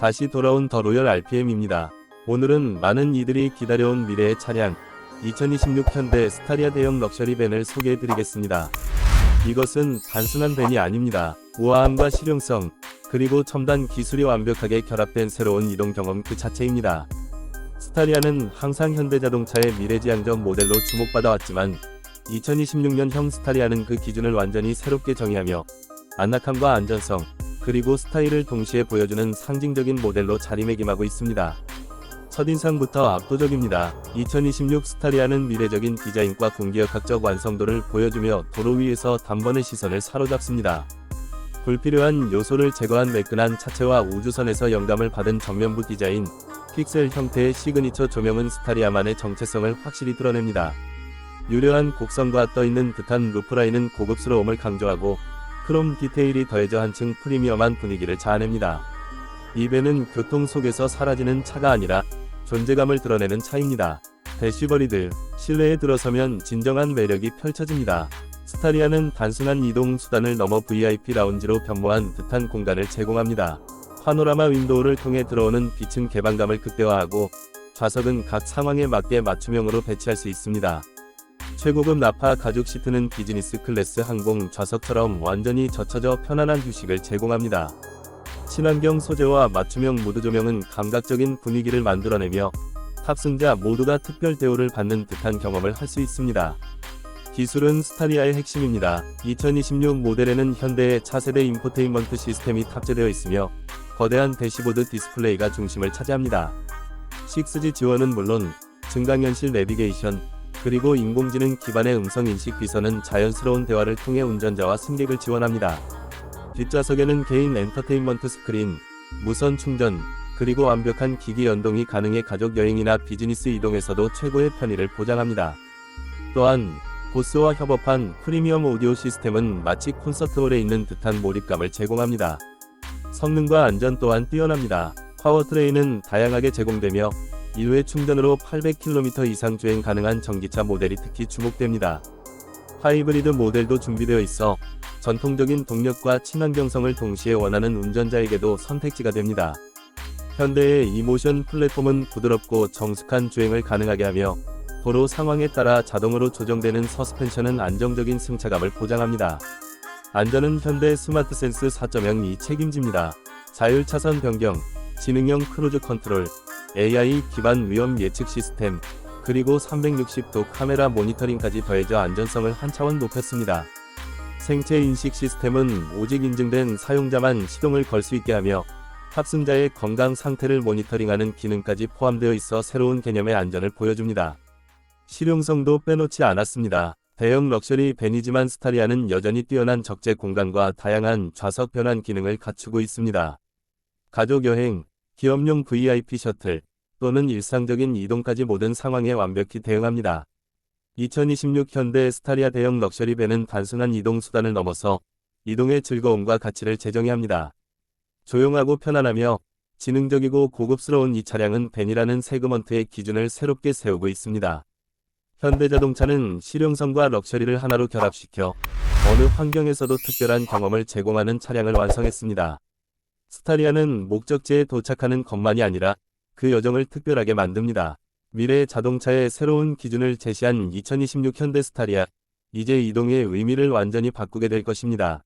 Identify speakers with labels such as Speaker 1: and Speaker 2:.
Speaker 1: 다시 돌아온 더 로열 RPM입니다. 오늘은 많은 이들이 기다려온 미래의 차량 2026 현대 스타리아 대형 럭셔리 밴을 소개해드리겠습니다. 이것은 단순한 밴이 아닙니다. 우아함과 실용성, 그리고 첨단 기술이 완벽하게 결합된 새로운 이동 경험 그 자체입니다. 스타리아는 항상 현대자동차의 미래지향적 모델로 주목받아왔지만 2026년형 스타리아는 그 기준을 완전히 새롭게 정의하며 안락함과 안전성, 그리고 스타일을 동시에 보여주는 상징적인 모델로 자리매김하고 있습니다. 첫인상부터 압도적입니다. 2026 스타리아는 미래적인 디자인과 공기역학적 완성도를 보여주며 도로 위에서 단번에 시선을 사로잡습니다. 불필요한 요소를 제거한 매끈한 차체와 우주선에서 영감을 받은 정면부 디자인, 픽셀 형태의 시그니처 조명은 스타리아만의 정체성을 확실히 드러냅니다. 유려한 곡선과 떠있는 듯한 루프라인은 고급스러움을 강조하고 크롬 디테일이 더해져 한층 프리미엄한 분위기를 자아냅니다. 이 배는 교통 속에서 사라지는 차가 아니라 존재감을 드러내는 차입니다. 대쉬버리들, 실내에 들어서면 진정한 매력이 펼쳐집니다. 스타리아는 단순한 이동 수단을 넘어 VIP 라운지로 변모한 듯한 공간을 제공합니다. 파노라마 윈도우를 통해 들어오는 빛은 개방감을 극대화하고 좌석은 각 상황에 맞게 맞춤형으로 배치할 수 있습니다. 최고급 나파 가죽 시트는 비즈니스 클래스 항공 좌석처럼 완전히 젖혀져 편안한 휴식을 제공합니다. 친환경 소재와 맞춤형 무드 조명은 감각적인 분위기를 만들어내며 탑승자 모두가 특별 대우를 받는 듯한 경험을 할 수 있습니다. 기술은 스타리아의 핵심입니다. 2026 모델에는 현대의 차세대 인포테인먼트 시스템이 탑재되어 있으며 거대한 대시보드 디스플레이가 중심을 차지합니다. 6G 지원은 물론 증강현실 내비게이션, 그리고 인공지능 기반의 음성 인식 비서는 자연스러운 대화를 통해 운전자와 승객을 지원합니다. 뒷좌석에는 개인 엔터테인먼트 스크린, 무선 충전, 그리고 완벽한 기기 연동이 가능해 가족 여행이나 비즈니스 이동에서도 최고의 편의를 보장합니다. 또한 보스와 협업한 프리미엄 오디오 시스템은 마치 콘서트홀에 있는 듯한 몰입감을 제공합니다. 성능과 안전 또한 뛰어납니다. 파워트레인은 다양하게 제공되며 1회 충전으로 800km 이상 주행 가능한 전기차 모델이 특히 주목됩니다. 하이브리드 모델도 준비되어 있어 전통적인 동력과 친환경성을 동시에 원하는 운전자에게도 선택지가 됩니다. 현대의 이모션 플랫폼은 부드럽고 정숙한 주행을 가능하게 하며 도로 상황에 따라 자동으로 조정되는 서스펜션은 안정적인 승차감을 보장합니다. 안전은 현대 스마트 센스 4.0이 책임집니다. 자율 차선 변경, 지능형 크루즈 컨트롤, AI 기반 위험 예측 시스템, 그리고 360도 카메라 모니터링까지 더해져 안전성을 한 차원 높였습니다. 생체 인식 시스템은 오직 인증된 사용자만 시동을 걸 수 있게 하며 탑승자의 건강 상태를 모니터링하는 기능까지 포함되어 있어 새로운 개념의 안전을 보여줍니다. 실용성도 빼놓지 않았습니다. 대형 럭셔리 밴이지만 스타리아는 여전히 뛰어난 적재 공간과 다양한 좌석 변환 기능을 갖추고 있습니다. 가족 여행, 기업용 VIP 셔틀, 또는 일상적인 이동까지 모든 상황에 완벽히 대응합니다. 2026 현대 스타리아 대형 럭셔리 밴은 단순한 이동 수단을 넘어서 이동의 즐거움과 가치를 재정의합니다. 조용하고 편안하며 지능적이고 고급스러운 이 차량은 밴이라는 세그먼트의 기준을 새롭게 세우고 있습니다. 현대자동차는 실용성과 럭셔리를 하나로 결합시켜 어느 환경에서도 특별한 경험을 제공하는 차량을 완성했습니다. 스타리아는 목적지에 도착하는 것만이 아니라 그 여정을 특별하게 만듭니다. 미래의 자동차의 새로운 기준을 제시한 2026 현대 스타리아. 이제 이동의 의미를 완전히 바꾸게 될 것입니다.